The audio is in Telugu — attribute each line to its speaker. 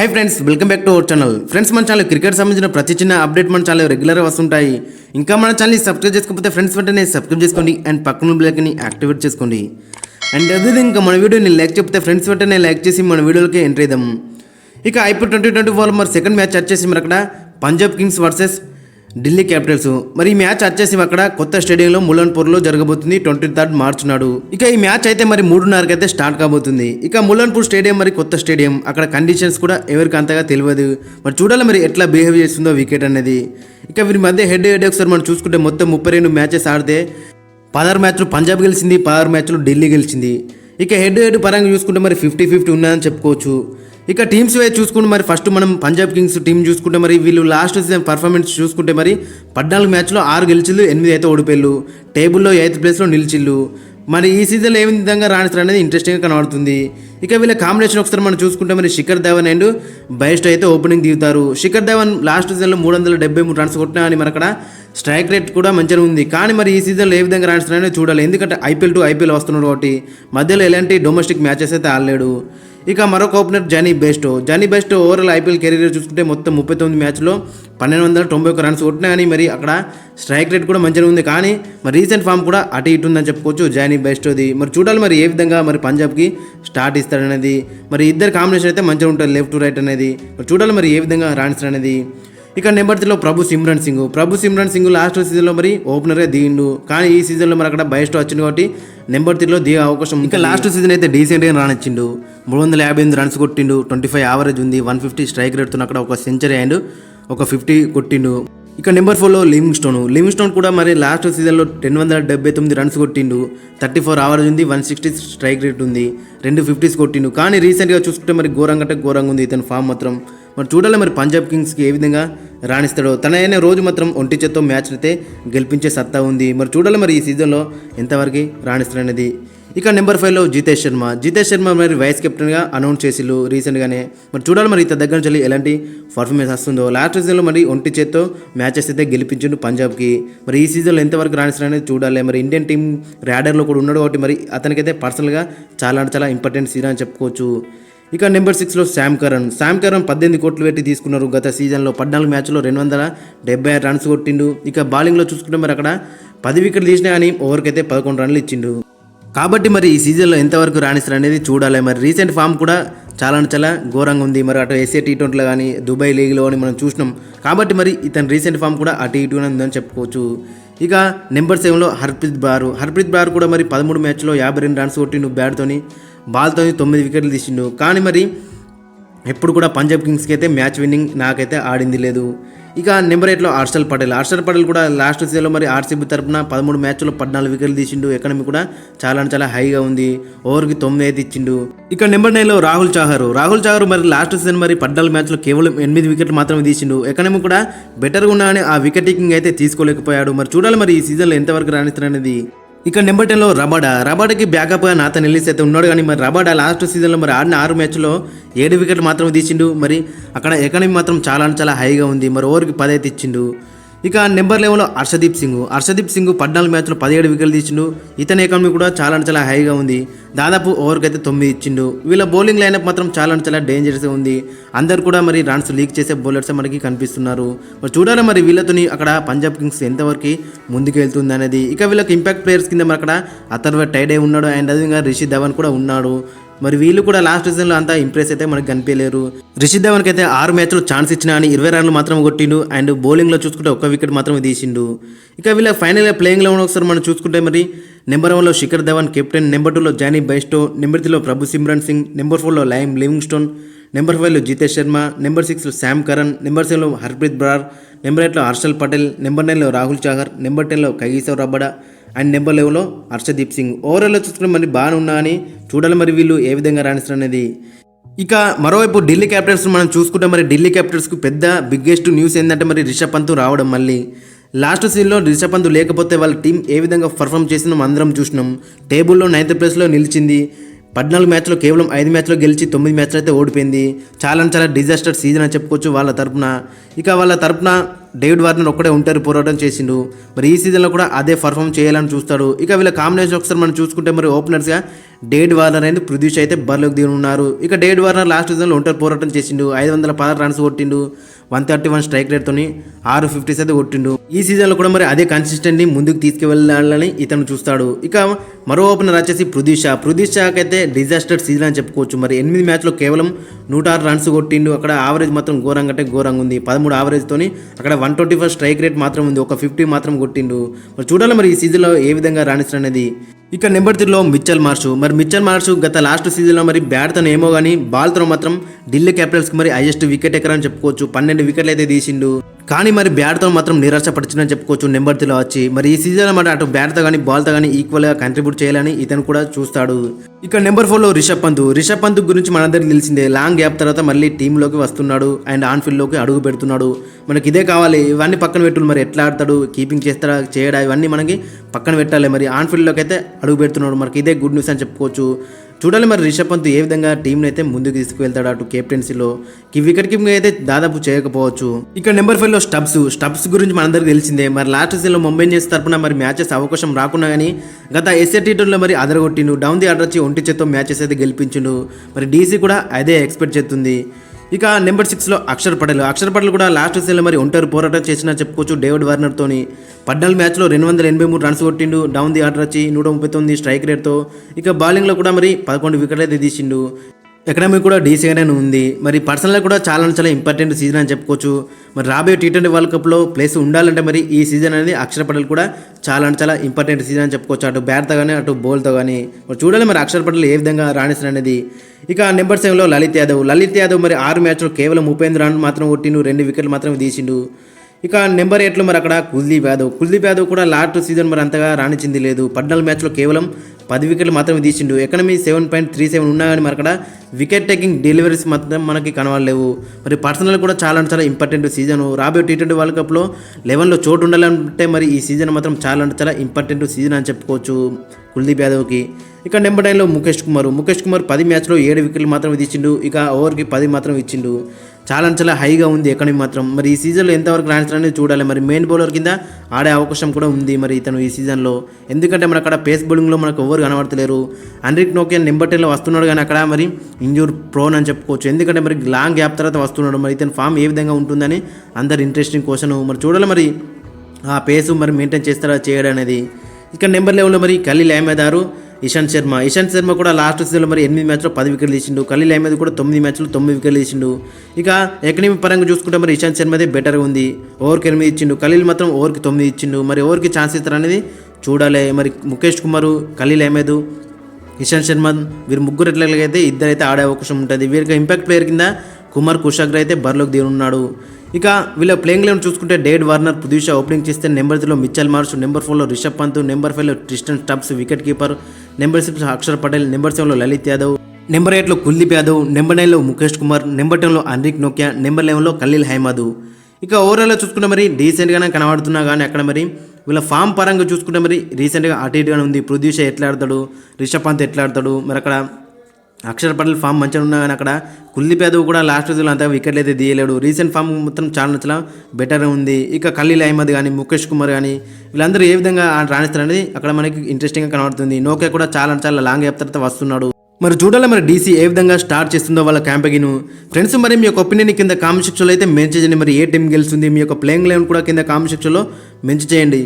Speaker 1: Hi friends welcome back to our channel friends మన ఛానల్ క్రికెట్ సంబంధించిన ప్రతి చిన్న అప్డేట్ మన ఛానల్ రెగ్యులర్గా వస్తుంటాయి. ఇంకా మన ఛానల్ని సబ్స్క్రైబ్ చేసుకోకపోతే ఫ్రెండ్స్ వెంటనే సబ్స్క్రైబ్ చేసుకోండి అండ్ పక్కన బ్లాక్ని యాక్టివేట్ చేసుకోండి. అండ్ అదే ఇంకా మన వీడియోని లైక్ చెప్తే ఫ్రెండ్స్ వెంటనే లైక్ చేసి మన వీడియోలకి ఎంటర్ అయిదాం ఇక ఐపీఎల్ ట్వంటీ ట్వంటీ ఫోర్ మరి సెకండ్ మ్యాచ్ వచ్చేసి మరి అక్కడ Punjab Kings versus Delhi Capitals. మరి ఈ మ్యాచ్ వచ్చేసి అక్కడ. కొత్త స్టేడియంలో ములన్పూర్లో జరగబోతుంది ట్వంటీ థర్డ్ మార్చ్ నాడు. ఇక ఈ మ్యాచ్ అయితే మరి మూడున్నరకి అయితే స్టార్ట్ కాబోతుంది. ఇక ములన్పూర్ స్టేడియం మరి కొత్త స్టేడియం. అక్కడ కండిషన్స్ కూడా ఎవరికి అంతగా తెలియదు. మరి చూడాలి మరి ఎట్లా బిహేవ్ చేస్తుందో వికెట్ అనేది. ఇక వీరి మధ్య హెడ్ హెడ్ ఒకసారి మనం చూసుకుంటే మొత్తం ముప్పై రెండు మ్యాచెస్ ఆడితే పదహారు మ్యాచ్లు పంజాబ్ గెలిచింది పదహారు మ్యాచ్లు ఢిల్లీ గెలిచింది. ఇక హెడ్ హెడ్ పరంగా చూసుకుంటే మరి ఫిఫ్టీ ఫిఫ్టీ ఉన్నదని చెప్పుకోవచ్చు. ఇక టీమ్స్ వే చూసుకుంటే మరి ఫస్ట్ మనం పంజాబ్ కింగ్స్ టీం చూసుకుంటే మరి వీళ్ళు లాస్ట్ సీజన్ పర్ఫార్మెన్స్ చూసుకుంటే మరి పద్నాలుగు మ్యాచ్లో ఆరు గెలిచిళ్ళు ఎనిమిది అయితే ఓడిపోయిళ్ళు. టేబుల్లో ఎయిత్ ప్లేస్లో నిలిచిళ్ళు. మరి ఈ సీజన్లో ఏ విధంగా రాణిస్తారు అనేది ఇంట్రెస్టింగ్గా కనబడుతుంది. ఇక వీళ్ళ కాంబినేషన్ ఒకసారి మనం చూసుకుంటే మరి శిఖర్ ధవన్ అండ్ బయస్ట్ అయితే ఓపెనింగ్ దిగుతారు. శిఖర్ ధవన్ లాస్ట్ సీజన్లో మూడు వందల డెబ్బై మూడు రన్స్ కొట్టినా అని మరి అక్కడ స్ట్రైక్ రేట్ కూడా మంచిగా ఉంది. కానీ మరి ఈ సీజన్లో ఏ విధంగా రాణిస్తున్నారో చూడాలి. ఎందుకంటే ఐపీఎల్ టు ఐపీఎల్ వస్తున్నాడు కాబట్టి మధ్యలో ఎలాంటి డొమెస్టిక్ మ్యాచెస్ అయితే ఆడలేడు. ఇక మరొక opener Jonny Best. Jonny Best overall IPL career చూసుకుంటే మొత్తం ముప్పై తొమ్మిది మ్యాచ్లో పన్నెండు వందల తొంభై ఒక రన్స్ కొట్టినా కానీ మరి అక్కడ స్ట్రైక్ రేట్ కూడా మంచిగా ఉంది. కానీ మరి రీసెంట్ ఫామ్ కూడా అటు ఇటు ఉందని చెప్పుకోవచ్చు జానీ బెస్ట్ది. మరి చూడాలి మరి ఏ విధంగా మరి పంజాబ్కి స్టార్ట్ ఇస్తాడనేది. మరి ఇద్దరు కాంబినేషన్ అయితే మంచిగా ఉంటుంది లెఫ్ట్ టు రైట్ అనేది. మరి చూడాలి మరి ఏ విధంగా రాణిస్తాడనేది ఇక నెంబర్ త్రీలో ప్రభు సిమ్రన్ సింగ్. ప్రభు సిమ్రన్ సింగ్ లాస్ట్ సీజన్లో మరి ఓపెనర్గా దిగిండు. కానీ ఈ సీజన్లో మరి అక్కడ బయస్ట్ వచ్చింది కాబట్టి నెంబర్ త్రీలో దిగే అవకాశం. ఇంకా లాస్ట్ సీజన్ అయితే డీసెంట్గా రానిచ్చిండు మూడు వందల యాభై ఎనిమిది రన్స్ కొట్టిండు ట్వంటీ ఫైవ్ యావరేజ్ ఉంది వన్ ఫిఫ్టీ స్ట్రైక్ రేట్తో అక్కడ ఒక సెంచరీ అండ్ ఒక ఫిఫ్టీ కొట్టిండు. ఇక నెంబర్ ఫోర్లో లివింగ్ స్టోన్ లివింగ్ స్టోన్ కూడా మరి లాస్ట్ సీజన్లో టెన్ వందల డెబ్బై తొమ్మిది రన్స్ కొట్టిండు థర్టీ ఫోర్ అవర్స్ ఉంది వన్ సిక్స్టీ స్ట్రైక్ రేట్ ఉంది రెండు ఫిఫ్టీస్ కొట్టిండు. కానీ రీసెంట్గా చూసుకుంటే మరి ఘోరంగా అంటే ఘోరంగా ఉంది ఇతని ఫామ్ మాత్రం. మరి చూడాలి మరి పంజాబ్ కింగ్స్కి ఏ విధంగా రాణిస్తాడు. తనైన రోజు మాత్రం ఒంటి చేత్తో మ్యాచ్ అయితే గెలిపించే సత్తా ఉంది. మరి చూడాలి మరి ఈ సీజన్లో ఎంతవరకు రాణిస్తాడనేది. ఇక నెంబర్ ఫైవ్లో జితేష్ శర్మ. జితేష్ శర్మ మరి వైస్ కెప్టెన్గా అనౌన్స్ చేసిల్లు రీసెంట్గానే. మరి చూడాలి మరి ఇతని దగ్గర నుంచి ఎలాంటి పర్ఫార్మెన్స్ వస్తుందో. లాస్ట్ సీజన్లో మరి ఒంటి చేత్తో మ్యాచెస్ అయితే గెలిపించిండు పంజాబ్కి. మరి ఈ సీజన్లో ఎంతవరకు రాణిస్తాడనేది చూడాలి. మరి ఇండియన్ టీం ర్యాడర్లో కూడా ఉన్నాడు కాబట్టి మరి అతనికైతే పర్సనల్గా చాలా అంటే చాలా ఇంపార్టెంట్ సీజన్ అని చెప్పుకోవచ్చు. ఇక నెంబర్ సిక్స్లో శామ్ కరణ్. శామ్ కరణ్ పద్దెనిమిది కోట్లు పెట్టి తీసుకున్నారు. గత సీజన్లో పద్నాలుగు మ్యాచ్లో రెండు వందల డెబ్బై ఆరు రన్స్ కొట్టిండు. ఇక బౌలింగ్లో చూసుకుంటే మరి అక్కడ పది వికెట్లు తీసినా కానీ ఓవర్కైతే పదకొండు రన్లు ఇచ్చిండు. కాబట్టి మరి ఈ సీజన్లో ఎంతవరకు రాణిస్తారు అనేది చూడాలి. మరి రీసెంట్ ఫామ్ కూడా చాలా అంటే చాలా ఘోరంగా ఉంది. మరి అటు ఎస్ఏ టీ ట్వంటీలో కానీ దుబాయ్ లీగ్లో అని మనం చూసినాం. కాబట్టి మరి ఇతని రీసెంట్ ఫామ్ కూడా అటు ఇటు ఉందని చెప్పుకోవచ్చు. ఇక నెంబర్ సెవెన్లో హర్ప్రీత్ బారు. హర్ప్రీత్ బార్ కూడా మరి పదమూడు మ్యాచ్లో యాభై రెండు రన్స్ కొట్టిండు బ్యాట్తోని బాల్తో తొమ్మిది వికెట్లు తీసిండు. కానీ మరి ఎప్పుడు కూడా పంజాబ్ కింగ్స్కి అయితే మ్యాచ్ విన్నింగ్ నాకైతే ఆడింది లేదు. ఇక నెంబర్ ఎయిట్లో హర్షల్ పటేల్. హర్షల్ పటేల్ కూడా లాస్ట్ సీజన్లో మరి ఆర్సీబీ తరపున పదమూడు మ్యాచ్లో పద్నాలుగు వికెట్లు తీసిండు. ఎకనమీ కూడా చాలా చాలా హైగా ఉంది. ఓవర్కి తొమ్మిది అయితే ఇచ్చిండు. ఇక నెంబర్ నైన్లో రాహుల్ చాహర్. రాహుల్ చాహర్ మరి లాస్ట్ సీజన్ మరి పద్నాలుగు మ్యాచ్లో కేవలం ఎనిమిది వికెట్లు మాత్రమే తీసిండు. ఎకనమీ కూడా బెటర్గా ఉన్నా అని ఆ వికెట్ టేకింగ్ అయితే తీసుకోలేకపోయాడు. మరి చూడాలి మరి ఈ సీజన్లో ఎంతవరకు రాణిస్తారనేది. ఇక నెంబర్ టెన్లో రబాడా. రబాడాకి బ్యాకప్గా నాథన్ ఎల్లిస్ అయితే ఉన్నాడు కానీ మరి రబాడా లాస్ట్ సీజన్లో మరి ఆడిన ఆరు మ్యాచ్లో ఏడు వికెట్లు మాత్రమే తీసిండు. మరి అక్కడ ఎకానమీ మాత్రం చాలా అంటే చాలా హైగా ఉంది. మరి ఓవర్కి పది అయితే ఇచ్చిండు ఇక నెంబర్ లెవెన్లో హర్షదీప్ సింగ్. హర్షదీప్ సింగ్ పద్నాలుగు మ్యాచ్లో పదిహేడు వికెట్లు తీసిండు. ఇతని ఎకానమీ కూడా చాలా అంటే చాలా హైగా ఉంది. దాదాపు ఓవర్కి అయితే తొమ్మిది ఇచ్చిండు. వీళ్ళ బౌలింగ్ లైనప్ మాత్రం చాలా అంటే చాలా డేంజరస్ ఉంది. అందరు కూడా మరి రన్స్ లీక్ చేసే బౌలర్స్ మనకి కనిపిస్తున్నారు. మరి చూడాలి మరి వీళ్ళతోని అక్కడ పంజాబ్ కింగ్స్ ఎంతవరకు ముందుకెళ్తుంది అనేది. ఇక వీళ్ళకి ఇంపాక్ట్ ప్లేయర్స్ కింద మరి అక్కడ అతర్వ టైడే ఉన్నాడు. అండ్ అదేవిధంగా రిషి ధవన్ కూడా ఉన్నాడు. మరి వీళ్ళు కూడా లాస్ట్ సీజన్లో అంతా ఇంప్రెస్ అయితే మనకు కనిపించలేరు. రిషిద్ ధవన్కి అయితే ఆరు మ్యాచ్లు ఛాన్స్ ఇచ్చినా అని ఇరవై రన్లు మాత్రం కొట్టిండు. అండ్ బౌలింగ్లో చూసుకుంటే ఒక్క వికెట్ మాత్రమే తీసిండు. ఇక వీళ్ళ ఫైనల్గా ప్లేయింగ్లో ఒకసారి మనం చూసుకుంటే మరి నెంబర్ వన్లో శిఖర్ ధవన్ కెప్టెన్ నెంబర్ టూలో జానీ బైస్టో నెంబర్ త్రీలో ప్రభు సిమ్రన్ సింగ్ నెంబర్ ఫోర్లో లైమ్ లివింగ్ స్టోన్ నెంబర్ ఫైవ్లో జితేష్ శర్మ నెంబర్ సిక్స్లో శామ్ కరణ్ నెంబర్ సెవెన్లో హర్ప్రీత్ బ్రార్ నెంబర్ ఎయిట్లో హర్షల్ పటేల్ నెంబర్ నైన్లో రాహుల్ చాహర్ నెంబర్ టెన్లో కగీసవ్ రబ్బడా అండ్ నెంబర్ లెవెన్లో హర్షదీప్ సింగ్. ఓవరాల్లో చూసుకుంటే మరి బాగానే ఉన్నా అని చూడాలి మరి వీళ్ళు ఏ విధంగా రాణిస్తారు అనేది ఇక మరోవైపు ఢిల్లీ క్యాపిటల్స్ మనం చూసుకుంటే మరి ఢిల్లీ క్యాపిటల్స్కు పెద్ద బిగ్గెస్ట్ న్యూస్ ఏంటంటే మరి రిషబ్ పంత్ రావడం మళ్ళీ. లాస్ట్ సీన్లో రిషబ్ పంత్ లేకపోతే వాళ్ళ టీం ఏ విధంగా పర్ఫామ్ చేసిందో అందరం చూసినాం. టేబుల్లో నైన్త్ ప్లేస్లో నిలిచింది. పద్నాలుగు మ్యాచ్లో కేవలం ఐదు మ్యాచ్లో గెలిచి తొమ్మిది మ్యాచ్లు అయితే ఓడిపోయింది. చాలా చాలా డిజాస్టర్ సీజన్ అని చెప్పుకోవచ్చు వాళ్ళ తరపున. ఇక వాళ్ళ తరపున డేవిడ్ వార్నర్ ఒక్కడే ఉంటారు పోరాటం చేసిండు. మరి ఈ సీజన్లో కూడా అదే పర్ఫామ్ చేయాలని చూస్తాడు. ఇక వీళ్ళ కాంబినేషన్ ఒకసారి మనం చూసుకుంటే మరి ఓపెనర్స్గా డేవిడ్ వార్నర్ అనేది పృథ్వీ అయితే బరిలోకి దిగి ఉన్నారు ఇక డేవిడ్ వార్నర్ లాస్ట్ సీజన్లో ఒంటరి పోరాటం చేసిండు. ఐదు వందల పదహారు రన్స్ కొట్టిండు. వన్ థర్టీ వన్ స్ట్రైక్ రేట్తోని ఆరు ఫిఫ్టీస్ అయితే కొట్టిండు. ఈ సీజన్లో కూడా మరి అదే కన్సిస్టెంట్ని ముందుకు తీసుకువెళ్ళాలని ఇతను చూస్తాడు. ఇక మరో ఓపెనర్ వచ్చేసి పృథ్వీ షా పృథ్వీ షాకి అయితే డిజాస్టర్ సీజన్ అని చెప్పుకోవచ్చు. మరి ఎనిమిది మ్యాచ్లో కేవలం నూట ఆరు రన్స్ కొట్టిండు. అక్కడ ఆవరేజ్ మాత్రం ఘోరంగా అంటే ఘోరంగా ఉంది. పదమూడు ఆవరేజ్తోని అక్కడ one twenty four strike rate మాత్రం ఉంది. ఒక ఫిఫ్టీ మాత్రం కొట్టిండు. మరి చూడాలి మరి ఈ సీజన్లో ఏ విధంగా రాణిస్తారు అనేది. ఇక నెంబర్ త్రీలో మిచ్చల్ మార్షు. మరి మిచ్చల్ మార్షు గత లాస్ట్ సీజన్లో మరి బ్యాట్తో ఏమో కానీ బాల్తో మాత్రం ఢిల్లీ క్యాపిటల్స్కి మరి హైయెస్ట్ వికెట్ ఎక్కరని అని చెప్పుకోవచ్చు. పన్నెండు వికెట్లు అయితే తీసిండు. కానీ మరి బ్యాట్తో మాత్రం నిరాశపరిచిందని చెప్పుకోవచ్చు. నెంబర్ త్రీలో వచ్చి మరి ఈ సీజన్ మరి అటు బ్యాట్తో కానీ బాల్తో కానీ ఈక్వల్గా కంట్రిబ్యూట్ చేయాలని ఇతను కూడా చూస్తాడు. ఇక నెంబర్ ఫోర్లో రిషబ్ పంత్. రిషబ్ పంత్ గురించి మనందరికి తెలిసిందే లాంగ్ గ్యాప్ తర్వాత మళ్ళీ టీంలోకి వస్తున్నాడు అండ్ ఆన్ ఫీల్డ్లోకి అడుగు పెడుతున్నాడు. మనకి ఇదే కావాలి ఇవన్నీ పక్కన పెట్టు మరి ఎట్లా ఆడతాడు కీపింగ్ చేస్తాడా చేయడా ఇవన్నీ మనకి పక్కన పెట్టాలి. మరి ఆన్ ఫీల్డ్లోకి అయితే అడుగు పెడుతున్నాడు. మనకి ఇదే గుడ్ న్యూస్ అని చెప్పుకోవచ్చు. చూడాలి మరి రిషబ్ పంత్ ఏ విధంగా టీంని అయితే ముందుకు తీసుకువెళ్తాడు అటు కెప్టెన్సీలో. కి వికెట్ కీపింగ్ అయితే దాదాపు చేయకపోవచ్చు. ఇక్కడ నెంబర్ ఫైవ్లో స్టబ్స్. స్టబ్స్ గురించి మనందరికి తెలిసిందే. మరి లాస్ట్ సీజన్లో ముంబై ఇండియన్స్ తరపున మరి మ్యాచెస్ అవకాశం రాకున్నా కానీ గత ఎస్ఏ టీ లో మరి అదరగొట్టిండు. డౌన్ ది ఆర్డర్ వచ్చి ఒంటి చేత్తో మ్యాచెస్ అయితే గెలిపించిండు. మరి డీసీ కూడా అదే ఎక్స్పెక్ట్ చేస్తుంది ఇక నెంబర్ సిక్స్లో అక్షర్ పటేల్. అక్షర్ పటేల్ కూడా లాస్ట్ సీజన్లో మరి ఒంటరి పోరాటం చేసిన చెప్పుకోవచ్చు. డేవిడ్ వార్నర్తోని పద్నాలుగు మ్యాచ్లో రెండు వందల ఎనభై మూడు రన్స్ కొట్టిండు. డౌన్ ది ఆర్డర్ వచ్చి నూట ముప్పై తొమ్మిది స్ట్రైక్ రేట్తో. ఇక బౌలింగ్లో కూడా మరి పదకొండు వికెట్లు అయితే తీసిండు ఎకనామిక్ కూడా డీసీగానే ఉంది. మరి పర్సనల్గా కూడా చాలా చాలా ఇంపార్టెంట్ సీజన్ అని చెప్పుకోవచ్చు. మరి రాబోయే టీ ట్వంటీ వరల్డ్ కప్లో ప్లేస్ ఉండాలంటే మరి ఈ సీజన్ అనేది అక్షర్ పటేల్ కూడా చాలా అంటే చాలా ఇంపార్టెంట్ సీజన్ అని చెప్పుకోవచ్చు. అటు బ్యాట్తో కానీ అటు బౌల్తో కానీ మరి చూడాలి మరి అక్షర్ పటేల్ ఏ విధంగా రాణిస్తారు అనేది. ఇక నెంబర్ సెవెన్లో లలిత్ యాదవ్. లలిత్ యాదవ్ మరి ఆరు మ్యాచ్లో కేవలం ముప్పై ఎనిమిది రన్ మాత్రం కొట్టిండు రెండు వికెట్లు మాత్రం తీసిండు. ఇక నెంబర్ ఎయిట్లో మరి అక్కడ కుల్దీప్ యాదవ్. కుల్దీప్ యాదవ్ కూడా లాస్ట్ సీజన్ మరి అంతగా రాణించింది లేదు. పద్నాలుగు మ్యాచ్లో కేవలం పది వికెట్లు మాత్రమే తీసిండు. Economy seven point three seven ఉన్నా కానీ మరి అక్కడ వికెట్ టేకింగ్ డెలివరీస్ మాత్రం మనకి కనవలేవు మరి పర్సనల్ కూడా చాలా అంటే చాలా ఇంపార్టెంట్ సీజన్. రాబోయే టీ ట్వంటీ వరల్డ్ కప్లో లెవెన్లో చోటు ఉండాలంటే మరి ఈ సీజన్ మాత్రం చాలా అంటే చాలా ఇంపార్టెంట్ సీజన్ అని చెప్పుకోవచ్చు కుల్దీప్ యాదవ్కి. ఇక నెంబర్ నైన్లో ముఖేష్ కుమార్. ముఖేష్ కుమార్ పది మ్యాచ్లో ఏడు వికెట్లు మాత్రమే తీసిండు. ఇక ఓవర్కి పది మాత్రం ఇచ్చిండు. చాలా చాలా హైగా ఉంది ఎకనమీ మాత్రం. మరి ఈ సీజన్లో ఎంతవరకు రాణిస్తారు అనేది చూడాలి? మరి మెయిన్ బౌలర్ కింద ఆడే అవకాశం కూడా ఉంది మరి ఇతను ఈ సీజన్లో. ఎందుకంటే మన అక్కడ పేస్ బౌలింగ్లో మనకు ఎవరు కనబడతలేరు. అన్రిక్ నోకియన్ నెంబర్ టెన్లో వస్తున్నాడు కానీ అక్కడ మరి ఇంజూర్ ప్రోన్ అని చెప్పుకోవచ్చు. ఎందుకంటే మరి లాంగ్ గ్యాప్ తర్వాత వస్తున్నాడు. మరి ఇతని ఫామ్ ఏ విధంగా ఉంటుందని అందరు ఇంట్రెస్టింగ్ క్వశ్చన్. మరి చూడాలి మరి ఆ పేసు మరి మెయింటైన్ చేస్తారా చేయడం అనేది. ఇక్కడ నెంబర్ లెవెల్లో మరి ఖలీల్ అహ్మదారు ఇషాంత్ శర్మ. ఇషాంత్ శర్మ కూడా లాస్ట్ సీజన్లో మరి ఎనిమిది మ్యాచ్లో పది వికెట్లు తీసిండు. ఖలీల్ అహ్మద్ కూడా తొమ్మిది మ్యాచ్లో తొమ్మిది వికెట్లు తీసిండు. ఇక ఎకనమీ పరంగా చూసుకుంటే మరి ఇషాంత్ శర్మదే బెటర్గా ఉంది. ఓవర్కి ఎనిమిది ఇచ్చిండు. ఖలీల్ మాత్రం ఓవర్కి తొమ్మిది ఇచ్చిండు. మరి ఓవర్కి ఛాన్స్ ఇస్తారు అనేది చూడాలి. మరి ముఖేష్ కుమార్ ఖలీల్ అహ్మద్ ఇషాంత్ శర్మ వీరు ముగ్గురు ఎట్లయితే ఇద్దరైతే ఆడే అవకాశం ఉంటుంది. వీరికి ఇంపాక్ట్ ప్లేయర్ కింద కుమార్ కుషాగ్ర అయితే బరిలోకి దిగున్నాడు ఇక వీళ్ళ ప్లేయింగ్ లెవెన్ చూసుకుంటే డేడ్ వార్నర్ పుదీషా ఓపెనింగ్ చేస్తే నెంబర్ త్రీలో మిచ్చల్ మార్ష్ నెంబర్ ఫోర్లో రిషబ్ పంత్ నెంబర్ ఫైవ్లో Tristan Stubbs wicket keeper number six Axar Patel number సెవెన్లో లలిత్ యాదవ్ నెంబర్ ఎయిట్లో కుల్దీప్ యాదవ్ నెంబర్ నైన్లో ముఖేష్ కుమార్ నెంబర్ టెన్లో అన్రిక్ నోకియా నెంబర్ లెవెన్లో ఖలీల్ హైమాదు. ఇక ఓవరాల్గా చూసుకుంటే మరి డీసెంట్గానే కనబడుతున్నా కానీ అక్కడ మరి వీళ్ళ ఫామ్ పరంగా చూసుకుంటే మరి రీసెంట్గా అటు ఇటుగానే ఉంది. పృథ్వీ ఎట్లా ఆడతాడు? రిషబ్ పంత్ ఎట్లా ఆడతాడు? మరి అక్కడ అక్షర పటేల్ ఫామ్ మంచిగా ఉన్నా కానీ అక్కడ కుల్దీప్ యాదవ్ కూడా లాస్ట్ రోజులు అంతగా వికెట్లు అయితే తీయలేడు. రీసెంట్ ఫామ్ మొత్తం చాలా చాలా బెటర్ ఉంది. ఇక ఖలీల్ అహ్మద్ కానీ ముఖేష్ కుమార్ కానీ వీళ్ళందరూ ఏ విధంగా రాణిస్తారనేది అక్కడ మనకి ఇంట్రెస్టింగ్గా కనబడుతుంది. నోకే కూడా చాలా చాలా లాంగ్ గ్యాప్ తర్వాత వస్తున్నాడు. మరి చూడాలి మరి డీసీ ఏ విధంగా స్టార్ట్ చేస్తుందో వాళ్ళ క్యాంపెయిన్ ఫ్రెండ్స్ మరి మీ యొక్క ఒపీనియన్ కింద కామెంట్ సెక్షన్లో అయితే మెన్షన్ చేయండి. మరి ఏ టీం గెలుస్తుంది? మీ యొక్క ప్లేయింగ్ లెవెన్ కూడా కింద కామెంట్ సెక్షన్లో మెన్షన్ చేయండి.